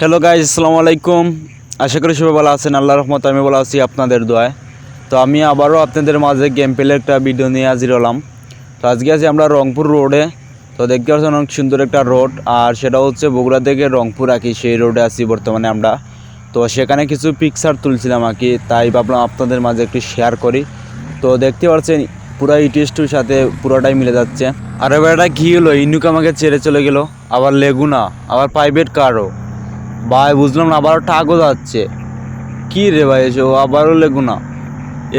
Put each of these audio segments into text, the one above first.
Hello guys আসসালামু আলাইকুম। আশা করি সবাই ভালো আছেন। আল্লাহ রহমত আমি ভালো আছি আপনাদের দোয়ায়। তো আমি আবারও আপনাদের মাঝে গেম প্লের একটা ভিডিও নিয়ে হাজির হলাম। তো আজকে আছি আমরা রংপুর রোডে। তো দেখতে পাচ্ছেন অনেক সুন্দর একটা রোড। আর সেটা হচ্ছে বগুড়া থেকে রংপুর আঁকি সেই রোডে আছি বর্তমানে আমরা। তো সেখানে কিছু পিকচার তুলছিলাম আর কি, তাই ভাবলাম আপনাদের মাঝে একটু শেয়ার করি। তো দেখতে পাচ্ছেন, পুরো ইটিএসটুর সাথে পুরোটাই মিলে যাচ্ছে। আর এবার এটা কী হলো? ইনুক আমাকে ছেড়ে চলে গেল। আবার লেগুনা, আবার প্রাইভেট কারও ভাই, বুঝলাম না, আবারও টাকও যাচ্ছে। কি রে ভাই এসে আবারও লেগু না।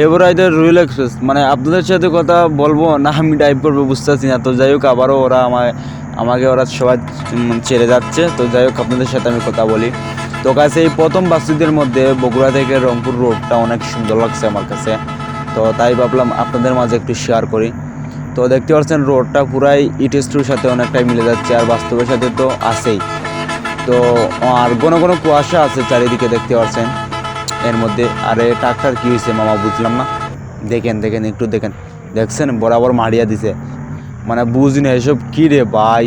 এবার হয়তো রুয়েল এক্সপ্রেস মানে আপনাদের সাথে কথা বলব না, আমি টাইপ করব, বুঝতেছি না। তো যাই হোক, আবারও ওরা আমায়, আমাকে ওরা সবাই ছেড়ে যাচ্ছে। তো যাই হোক, আপনাদের সাথে আমি কথা বলি। তো কাছে এই প্রথম বাসিদের মধ্যে বগুড়া থেকে রংপুর রোডটা অনেক সুন্দর লাগছে আমার কাছে। তো তাই ভাবলাম আপনাদের মাঝে একটু শেয়ার করি। তো দেখতে পাচ্ছেন রোডটা পুরাই ইটেস্টুর সাথে অনেকটাই মিলে যাচ্ছে। আর বাস্তবের সাথে তো আছেই। তো, আর ঘন ঘন কুয়াশা আছে চারিদিকে দেখতে পাচ্ছেন এর মধ্যে আরে ট্রাক্টর কী হয়েছে মামা বুঝলাম না। দেখেন দেখেন, একটু দেখেন। দেখছেন? বরাবর মারিয়া দিছে। মানে বুঝি না এসব কী রে ভাই।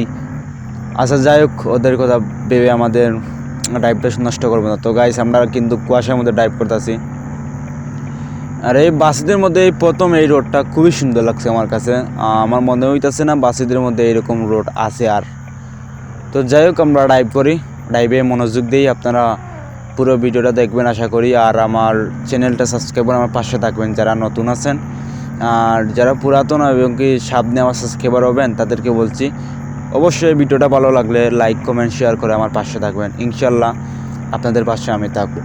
আচ্ছা যাই হোক, ওদের কথা ভেবে আমাদের ড্রাইভটা নষ্ট করব না। তো গাইস আমরা কিন্তু কুয়াশার মধ্যে ড্রাইভ করতেছি। আর এই বাসিদের মধ্যে এই প্রথম এই রোডটা খুবই সুন্দর লাগছে আমার কাছে। আমার মনে হইতেছে না বাসিদের মধ্যে এরকম রোড আছে আর। তো যাই হোক, আমরা ড্রাইভ করি। ড্রাইভে মনোযোগ দিই আপনারা পুরো ভিডিওটা দেখবেন আশা করি। আর আমার চ্যানেলটা সাবস্ক্রাইব করে আমার পাশে থাকবেন যারা নতুন আছেন। আর যারা পুরাতন এবং কি সামনে আমার সাবস্ক্রাইবার হবেন, তাদেরকে বলছি, অবশ্যই ভিডিওটা ভালো লাগলে লাইক কমেন্ট শেয়ার করে আমার পাশে থাকবেন। ইনশাল্লাহ আপনাদের পাশে আমি থাকব।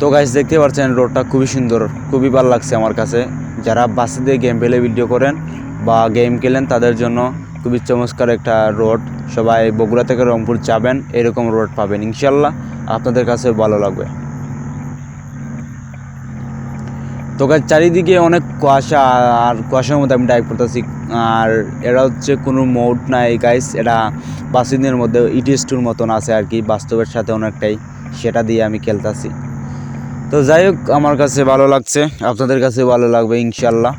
তো গাইস দেখতে পাচ্ছেন রোডটা খুবই সুন্দর, খুবই ভালো লাগছে আমার কাছে। যারা বাসে দিয়ে গেম পেলে ভিডিও করেন বা গেম খেলেন, তাদের জন্য খুবই চমৎকার একটা রোড। সবাই বগুড়া থেকে রংপুর যাবেন, এরকম রোড পাবেন, ইনশাল্লাহ আপনাদের কাছে ভালো লাগবে। তো চারিদিকে অনেক কুয়াশা, আর কুয়াশার মধ্যে আমি ড্রাইভ করতেছি। আর এটা হচ্ছে কোনো মোড নাই গাইস এটা বাসিনের মধ্যে ইটিএস টুর মতন আছে আর কি, বাস্তবের সাথে অনেকটাই সেটা দিয়ে আমি খেলতেছি। তো যাই হোক, আমার কাছে ভালো লাগছে, আপনাদের কাছে ভালো লাগবে ইনশাল্লাহ।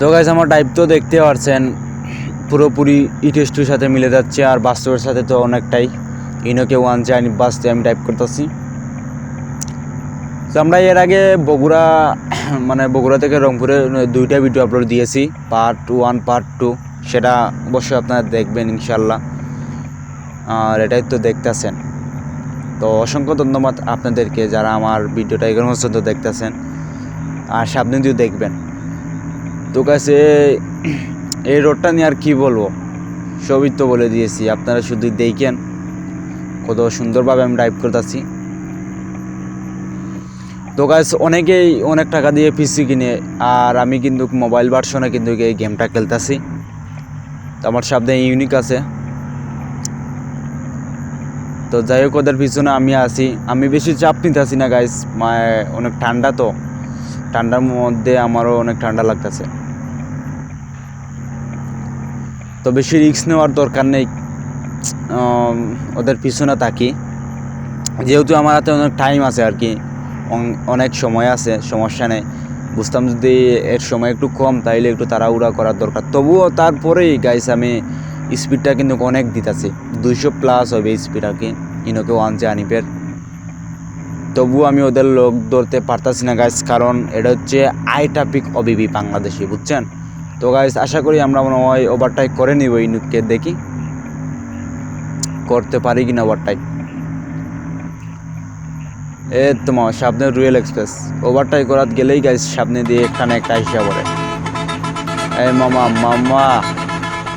তো গাইজ আমার টাইপ তো দেখতে পারছেন, পুরোপুরি ইটেস্টুর সাথে মিলে যাচ্ছে আর বাস্তবের সাথে তো অনেকটাই। ইনোকে ওয়ান চাইনি বাসতে আমি টাইপ করতেছি। তো আমরা এর আগে বগুড়া মানে বগুড়া থেকে রংপুরে দুইটা ভিডিও আপলোড দিয়েছি পার্ট ওয়ান পার্ট টু সেটা অবশ্যই আপনারা দেখবেন ইনশাল্লাহ আর এটাই তো দেখতেছেন। তো অসংখ্য ধন্যবাদ আপনাদেরকে যারা আমার ভিডিওটা এখানে পর্যন্ত দেখতেছেন। আর সামনে দিয়ে দেখবেন। তো কাছে এই রোডটা নিয়ে আর কি বলব? সবই তো বলে দিয়েছি, আপনারা শুধু দেখেন কত সুন্দরভাবে আমি ড্রাইভ করতেছি। তো গাছ অনেকেই অনেক টাকা দিয়ে পিসি কিনে, আর আমি কিন্তু মোবাইল ভার্সনে কিন্তু এই গেমটা খেলতেছি। তো আমার সামনে ইউনিক আছে। তো যাই হোক, ওদের পিছনে আমি আছি। আমি বেশি চাপ নিতে আসি না গাইস অনেক ঠান্ডা তো। ঠান্ডার মধ্যে আমারও অনেক ঠান্ডা লাগতেছে। তো বেশি রিস্ক নেওয়ার দরকার নেই। ওদের পিছনে থাকি। যেহেতু আমার হাতে অনেক টাইম আছে আর কি অনেক সময় আছে, সমস্যা নেই। বুঝতাম যদি এর সময় একটু কম, তাইলে একটু তাড়াহুড়া করার দরকার। তবুও তারপরেই গাইস আমি স্পিডটা কিন্তু অনেক দিতেছি। দুইশো প্লাস হবে স্পিড আর কি ইনোকে ওয়ান যে আনিপের তবুও আমি ওদের লোক ধরতে পারতাছি না গাইস কারণ এটা হচ্ছে আই ট্রাফিক অবিবি বাংলাদেশি, বুঝছেন? তো গাইস আশা করি আমরা মনে হয় ওভারটাইক করে নিব ইনুককে দেখি করতে পারি কিনা ওভারটাইক এ তোমার সামনে রুয়েল এক্সপ্রেস ওভারটাইক করাত গেলেই গাইস সামনে দিয়ে একখানে একটা হিসাব করে এই মামা মামা।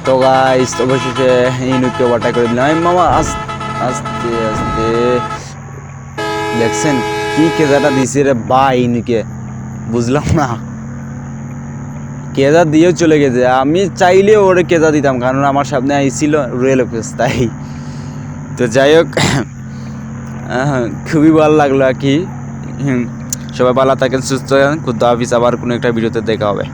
তো গাইস অবশেষে ইনুককে ওভারটাইক করে দিলাম। এই মামা, আস্তে আস্তে আস্তে। দেখছেন কি কেদাটা দিছে রে বা ইনুকে? বুঝলাম না। কেজা দিয়েও চলে গেছে। আমি চাইলে ওরে কেদা দিতাম, কারণ আমার সামনে আইছিল রুয়েল এক্সপ্রেস তাই। তো যাই হোক খুবই ভালো লাগল আর কি। সবাই ভালো থাকেন, সুস্থ থাকেন। খুদ্ হাফিজ, আবার কোনো একটা ভিডিওতে দেখা হবে।